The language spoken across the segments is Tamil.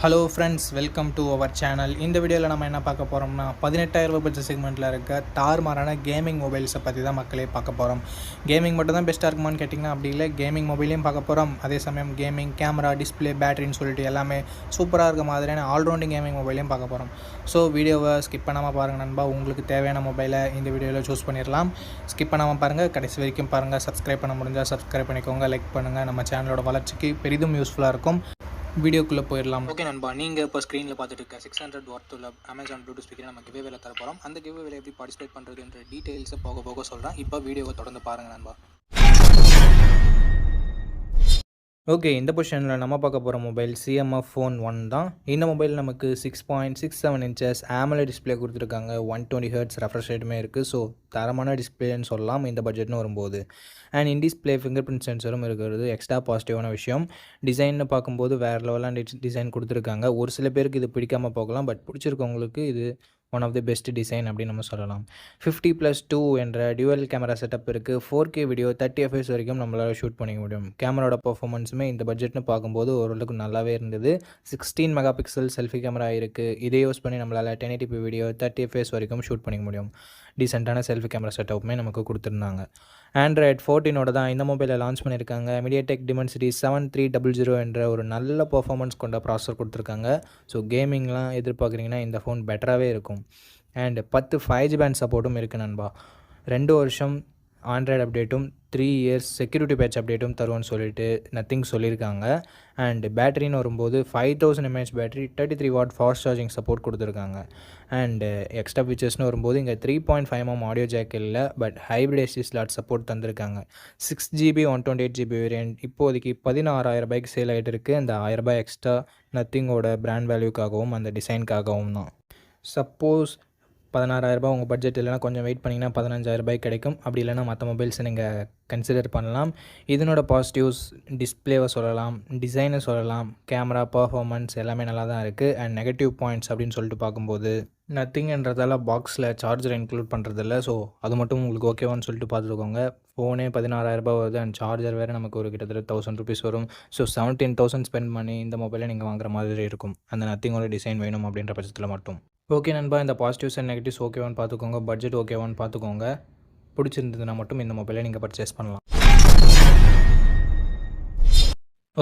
Hello friends welcome to our channel இந்த வீடியோவில் நம்ம என்ன பார்க்க போகிறோம்னா பதினெட்டாயிரம் ரூபாய் பட்ஜெட் செக்மெண்ட்டில் இருக்க தார்மாரான கேமிங் மொபைல்ஸை பற்றி தான் மக்களே பார்க்க போகிறோம் கேமிங் மட்டும் தான் பெஸ்ட்டாக இருக்குமான்னு கேட்டிங்கன்னா அப்படி இல்லை. கேமிங் மொபைலையும் பார்க்க போகிறோம் அதே சமயம் கேமிங் கேமரா டிஸ்ப்ளே பேட்டரின்னு சொல்லிட்டு எல்லாமே சூப்பராக இருக்க மாதிரியான ஆல்ரவுண்டிங் கேமிங் மொபைலையும் பார்க்க போகிறோம் ஸோ வீடியோவை ஸ்கிப் பண்ணாமல் பாருங்கள் நண்பா. உங்களுக்கு தேவையான மொபைலை இந்த வீடியோவில் சூஸ் பண்ணிடலாம் ஸ்கிப் பண்ணாமல் பாருங்கள் கடைசி வரைக்கும் பாருங்கள் சப்ஸ்கிரைப் பண்ண முடிஞ்சால் சப்ஸ்கிரைப் பண்ணிக்கோங்க. லைக் பண்ணுங்கள் நம்ம சேனலோட வளர்ச்சிக்கு பெரிதும் யூஸ்ஃபுல்லாக இருக்கும். வீடியோக்குள்ளே போயிடலாம். ஓகே நண்பா நீங்கள் இப்போ ஸ்க்ரீனில் பார்த்துட்டு இருக்க சிக்ஸ் ஹண்ட்ரட் ஒர்த் உள்ள அமேசான் ப்ளூடூத் ஸ்பீக்கர் நம்ம கிவேவேல தர போகிறோம் அந்த கிவேவேல எப்படி பார்ட்டிசிபேட் பண்ணுறதுன்ற டீட்டெயில்ஸை போக போக சொல்கிறேன் இப்போ வீடியோவை தொடர்ந்து பாருங்கள் நண்பா. ஓகே இந்த பொசிஷனில் நம்ம பார்க்க போகிற மொபைல் சிஎம்எஃப் ஃபோன் ஒன் தான். இந்த மொபைல் நமக்கு six point six seven inches AMOLED display கொடுத்துருக்காங்க. ஒன் டுவெண்ட்டி ஹர்ட்ஸ் ரெஃப்ரெஷ் ரேட்டுமே இருக்குது ஸோ தரமான டிஸ்பிளேன்னு சொல்லலாம். இந்த பட்ஜெட்னு வரும்போது. And in display finger print சென்சரும் இருக்கிறது. எக்ஸ்ட்ரா பாசிட்டிவான விஷயம். டிசைன்னு பார்க்கும்போது வேறு லெவலான டிசைன் கொடுத்துருக்காங்க. ஒரு சில பேருக்கு இது பிடிக்காமல் போகலாம். பட் பிடிச்சிருக்கவங்களுக்கு இது one of the best design அப்படின்னு நம்ம சொல்லலாம். ஃபிஃப்டி ப்ளஸ் டூ என்ற டியூவல் கேமரா செட்டப் இருக்குது four K video thirty FPS வரைக்கும் நம்மளால் ஷூட் பண்ணிக்க முடியும். கேமராவோட பர்ஃபார்மன்ஸுமே இந்த பட்ஜெட்னு பார்க்கும்போது ஓரளவுக்கு நல்லாவே இருந்தது. Sixteen mega pixel selfie camera இருக்குது இதை யூஸ் பண்ணி நம்மளால் ten eighty P video thirty FPS வரைக்கும் ஷூட் பண்ணிக்க முடியும். டீசெண்டான செல்ஃபி கேமரா செட்டப்புமே நமக்கு கொடுத்துருந்தாங்க. ஆண்ட்ராய்ட் ஃபோர்டீனோட தான் இந்த மொபைலை லான்ச் பண்ணியிருக்காங்க. MediaTek Dimensity seven three double zero என்ற ஒரு நல்ல பர்ஃபார்மன்ஸ் கொண்ட ப்ராசஸர் கொடுத்துருக்காங்க. ஸோ கேமிங்லாம் எதிர்பார்க்குறீங்கன்னா இந்த ஃபோன் பெட்டராகவே இருக்கும். அண்ட் பத்து ஃபைவ் ஜி பேண்ட் சப்போர்ட்டும் இருக்குது நண்பா. ரெண்டு வருஷம் ஆண்ட்ராய்டு அப்டேட்டும் த்ரீ இயர்ஸ் செக்யூரிட்டி பேட்ச் அப்டேட்டும் தருவோன்னு சொல்லிட்டு நத்திங் சொல்லியிருக்காங்க. அண்ட் பேட்டரின்னு வரும்போது five thousand mAh battery thirty three watt fast charging support கொடுத்துருக்காங்க அண்டு எக்ஸ்ட்ரா ஃபீச்சர்ஸ்னு வரும்போது இங்கே three point five M audio jack இல்லை but hybrid SD slot support தந்திருக்காங்க. Six GB one twenty eight GB variant இப்போதைக்கு பதினாறாயிரம் ரூபாய்க்கு சேல் ஆகிட்டு இருக்குது அந்த ஆயிரம் ரூபாய் எக்ஸ்ட்ரா நத்திங்கோட பிராண்ட் வேல்யூக்காகவும் அந்த டிசைனுக்காகவும் தான். சப்போஸ் பதினாறாயிரரூபா உங்கள் பட்ஜெட் இல்லைனா கொஞ்சம் வெயிட் பண்ணிங்கன்னா பதினஞ்சாயிரரூபாய் கிடைக்கும். அப்படி இல்லைனா மற்ற மொபைல்ஸை நீங்கள் கன்சிடர் பண்ணலாம். இதனோட பாசிட்டிவ்ஸ் டிஸ்பிளேவை சொல்லலாம் டிசைனை சொல்லலாம் கேமரா பர்ஃபார்மன்ஸ் எல்லாமே நல்லா தான் இருக்குது அண்ட் நெகட்டிவ் பாயிண்ட்ஸ் அப்படின்னு சொல்லிட்டு பார்க்கும்போது நத்திங்கன்றதால பாக்ஸில் சார்ஜர் இன்க்ளூட் பண்ணுறதில்ல ஸோ அது மட்டும் உங்களுக்கு ஓகேவான்னு சொல்லிட்டு பார்த்துக்கோங்க. ஃபோனே பதினாறாயிரரூபா வருது அண்ட் சார்ஜர் வேறு நமக்கு ஒரு கிட்டத்தட்ட தௌசண்ட் ருபீஸ் வரும். ஸோ செவன்டீன் தௌசண்ட் ஸ்பெண்ட் பண்ணி இந்த மொபைலை நீங்கள் வாங்குற மாதிரி இருக்கும். அந்த நத்திங்கோட டிசைன் வேணும் அப்படின்ற பட்சத்தில் மட்டும். ஓகே நண்பா இந்த பாசிட்டிவ்ஸ் அண்ட் நெகட்டிவ்ஸ் ஓகேவான்னு பார்த்துக்கோங்க பட்ஜெட் ஓகேவான்னு பார்த்துக்கோங்க. பிடிச்சிருந்ததுன்னா மட்டும் இந்த மொபைலை நீங்கள் பர்ச்சேஸ் பண்ணலாம்.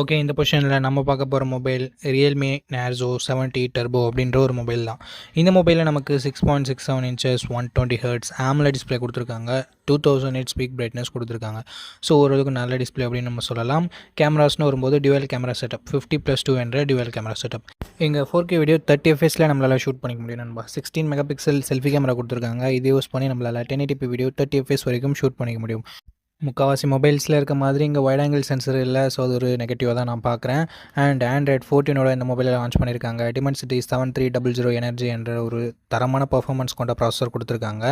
ஓகே இந்த பொசிஷனில் நம்ம பார்க்க போகிற mobile realme narzo seventy turbo அப்படின்ற ஒரு மொபைல் தான். இந்த மொபைலில் நமக்கு six point six seven inches one twenty hertz AMOLED display கொடுத்துருக்காங்க. Two thousand eight peak brightness கொடுத்துருக்காங்க. ஸோ ஓரளவுக்கு நல்ல டிஸ்பிளே அப்படின்னு நம்ம சொல்லலாம். கேமராஸ்னு வரும்போது dual camera setup fifty plus two என்ற டியூவல் கேமரா செட்டப் எங்கள் ஃபோர் கே வீடியோ தேர்ட்டி எஃப்எஸில் நம்மளால் ஷூட் பண்ணிக்க முடியும் நண்பா. Sixteen mega pixel selfie camera கொடுத்துருக்காங்க. இது யூஸ் பண்ணி நம்மளால் ten eighty P video thirty FPS வரைக்கும் ஷூட் பண்ணிக்க முடியும். முக்கால்வாசி மொபைல்ஸில் இருக்க மாதிரி இங்கே வைட் ஆங்கிள் சென்சர் இல்லை ஸோ அது ஒரு நெகட்டிவாக தான் நான் பார்க்குறேன். அண்ட் ஆண்ட்ராய்ட் ஃபோர்டீனோட இந்த மொபைலில் லான்ச் பண்ணியிருக்காங்க Dimensity seven three double zero energy என்ற ஒரு தரமான பர்ஃபார்மன்ஸ் கொண்ட ப்ராசஸர் கொடுத்துருக்காங்க.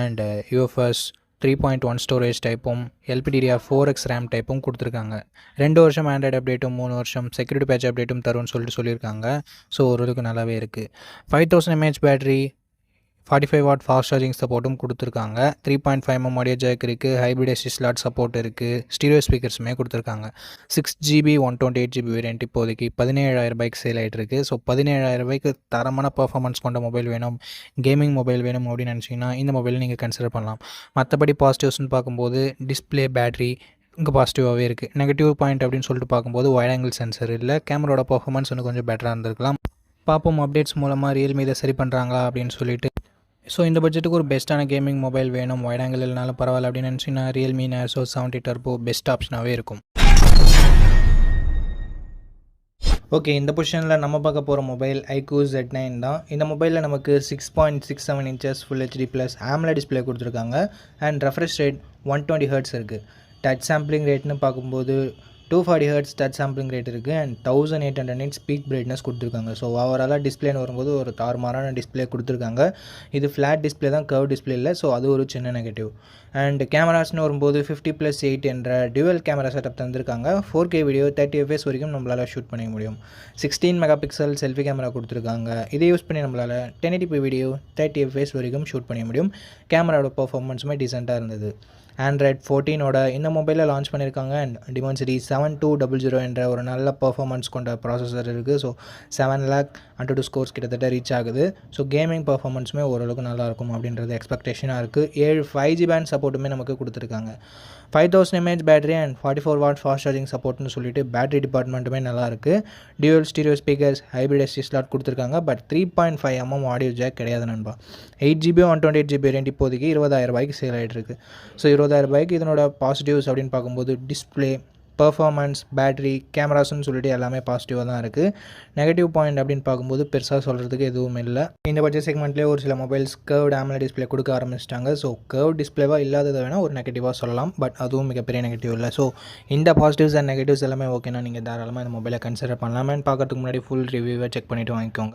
And UFS three point one storage டைப்பும் எல்பிடிடியா four X RAM டைப்பும் கொடுத்துருக்காங்க. ரெண்டு வருஷம் ஆண்ட்ராய்டு அப்டேட்டும் மூணு வருஷம் செக்யூரிட்டி பேட்ச் அப்டேட்டும் தரும்னு சொல்லிட்டு சொல்லியிருக்காங்க. ஸோ ஓரளவுக்கு நல்லாவே இருக்குது five thousand mAh battery forty five watt fast charging சப்போர்ட்டும் கொடுத்துருக்காங்க. Three point five M audio jack இருக்குது ஹைப்ரிட் எஸ்டி ஸ்லாட் சப்போர்ட் இருக்குது ஸ்டீரியோ ஸ்பீக்கர்ஸுமே கொடுத்துருக்காங்க. Six GB one twenty eight GB variant இப்போதைக்கு பதினேழாயிரம் ரூபாய்க்கு சேல் ஆகிட்டு இருக்குது ஸோ பதினேழாயிரம் ரூபாய்க்கு தரமான பர்ஃபார்மன்ஸ் கொண்ட மொபைல் வேணும். கேமிங் மொபைல் வேணும் அப்படின்னு நினச்சிங்கன்னா இந்த மொபைல் நீங்கள் கன்சிடர் பண்ணலாம். மற்றபடி பாசிட்டிவ்ஸ்னு பார்க்கும்போது டிஸ்பிளே பேட்டரி இங்கே பாசிட்டிவாகவே இருக்குது நெகட்டிவ் பாயிண்ட் அப்படின்னு சொல்லிட்டு பார்க்கும்போது ஒயர் ஆங்கிள் சென்சர் இல்லை கேமராவோட பர்ஃபார்மன்ஸ் இன்னும் கொஞ்சம் பெட்டராக இருந்திருக்கலாம். பார்ப்போம் அப்டேட்ஸ் மூலமாக ரியல்மி இதை சரி பண்ணுறாங்களா அப்படின்னு சொல்லிட்டு ஸோ இந்த பட்ஜெட்டுக்கு ஒரு பெஸ்ட்டான கேமிங் மொபைல் வேணும். வைட் ஆங்கிள் இல்லைனாலும் பரவாயில்ல அப்படின்னு நினச்சிங்கன்னா realme narzo seventy turbo best ஆப்ஷனாகவே இருக்கும். ஓகே இந்த பொசிஷனில் நம்ம பார்க்க போகிற மொபைல் ஐக்யூ ஜெட் நைன் தான். இந்த மொபைலில் நமக்கு six point six seven inches full HD plus AMOLED display கொடுத்துருக்காங்க. And refresh rate one twenty hertz இருக்குது டச் சாம்பிளிங் ரேட்னு பார்க்கும்போது two forty hertz touch sampling rate இருக்குது and thousand eight hundred nits peak brightness கொடுத்துருக்காங்க. ஸோ ஓவராலாக டிஸ்பிளேன்னு வரும்போது ஒரு தாறுமாறான டிஸ்பிளே கொடுத்துருக்காங்க. இது ஃப்ளாட் டிஸ்பிளே தான் கர்வ் டிஸ்பிளே இல்லை ஸோ அது ஒரு சின்ன நெகட்டிவ் அண்ட் கேமராஸ்னு வரும்போது ஃபிஃப்டி ப்ளஸ் எயிட் என்ற டியூவல் கேமரா செட்டப் தந்திருக்காங்க. Four K video thirty FPS வரைக்கும் நம்மளால் ஷூட் பண்ணிக்க முடியும். Sixteen mega pixel selfie camera கொடுத்துருக்காங்க. இதை யூஸ் பண்ணி நம்மளால் ten eighty video thirty FPS வரைக்கும் ஷூட் பண்ணிக்க முடியும். கேமராவோட பர்ஃபார்மன்ஸுமே டீசெண்டாக இருந்தது. ஆண்ட்ராய்ட் ஃபோர்டீனோட இந்த மொபைலில் லான்ச் பண்ணியிருக்காங்க. And Dimensity seven two double zero என்ற ஒரு நல்ல பர்ஃபார்மன்ஸ் கொண்ட ப்ராசஸர் இருக்குது so seven lakh AnTuTu scores கிட்டத்தட்ட ரீச் ஆகுது. ஸோ கேமிங் பர்ஃபார்மன்ஸுமே ஓரளவுக்கு நல்லாயிருக்கும் அப்படின்றது எக்ஸ்பெக்டேஷனாக இருக்குது ஏழு ஃபைவ் ஜி பேண்ட் சப்போர்ட்டுமே நமக்கு கொடுத்துருக்காங்க. Five thousand mAh battery and forty four watt fast charging சப்போர்ட்னு சொல்லிட்டு பேட்டரி டிபார்ட்மெண்ட்டுமே நல்லாயிருக்கு dual stereo speakers hybrid SD slot கொடுத்துருக்காங்க. But three point five MM audio jack கிடையாது நண்பா. Eight GB one twenty eight GB ரெண்டு இப்போதைக்கு இருபதாயிரம் ரூபாய்க்கு சேல் ஆகிட்டு இருக்குது ஸோ இருபதாயிரம் ரூபாய்க்கு இதனோட பாசிட்டிவ்ஸ் அப்படின்னு பார்க்கும்போது டிஸ்பிளே பர்ஃபார்மன்ஸ் பேட்ரி கேமராஸ்னு சொல்லிட்டு எல்லாமே பாசிட்டிவாக தான் இருக்குது நெகட்டிவ் பாயிண்ட் அப்படின்னு பார்க்கும்போது பெருசாக சொல்கிறதுக்கு எதுவும் இல்லை. இந்த பட்ஜெட் செக்மெண்ட்லேயே ஒரு சில மொபைல்ஸ் கர்வ் AMOLED டிஸ்ப்ளே கொடுக்க ஆரம்பிச்சிட்டாங்க. ஸோ கர்வ் டிஸ்ப்ளேவாக இல்லாததை வேணால் ஒரு நெகட்டிவாக சொல்லலாம். பட் அதுவும் மிகப்பெரிய நெகட்டிவ் இல்லை. ஸோ இந்த பாசிட்டிவ்ஸ் அண்ட் நெகட்டிவ்ஸ் எல்லாமே ஓகேனா நீங்கள் தாராளமாக இந்த மொபைலை கன்சிடர் பண்ணலாமேன்னு பார்க்கறதுக்கு முன்னாடி ஃபுல் ரிவ்யூவை செக் பண்ணிவிட்டு வாங்கிக்கோங்க.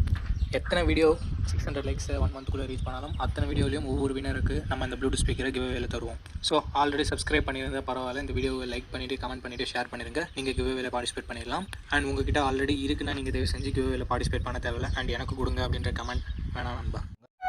எத்தனை video six hundred likes one மந்த்குள்ளே reach பண்ணாலும் அத்தனை வீடியோலையும் ஒவ்வொரு வினருக்கு நம்ம இந்த ப்ளூடூத் ஸ்பீக்கரை கிவ்வேல தருவோம். ஸோ ஆல்ரெடி சப்ஸ்கிரைப் பண்ணியிருந்தால் பரவாயில்ல. இந்த வீடியோவை லைக் பண்ணிவிட்டு கமெண்ட் பண்ணிவிட்டு ஷேர் பண்ணிடுங்க நீங்கள் கிவ்வேல பார்ட்டிசிபேட் பண்ணிடலாம். அண்ட் உங்ககிட்ட ஆல்ரெடி இருக்குன்னா நீங்கள் தயவு செஞ்சு கிவ்வேல பார்ட்டிசிபேட் பண்ண தேவையில்ல. அண்ட் எனக்கு கொடுங்க அப்படின்ற கமெண்ட் வேணாம் நண்பா.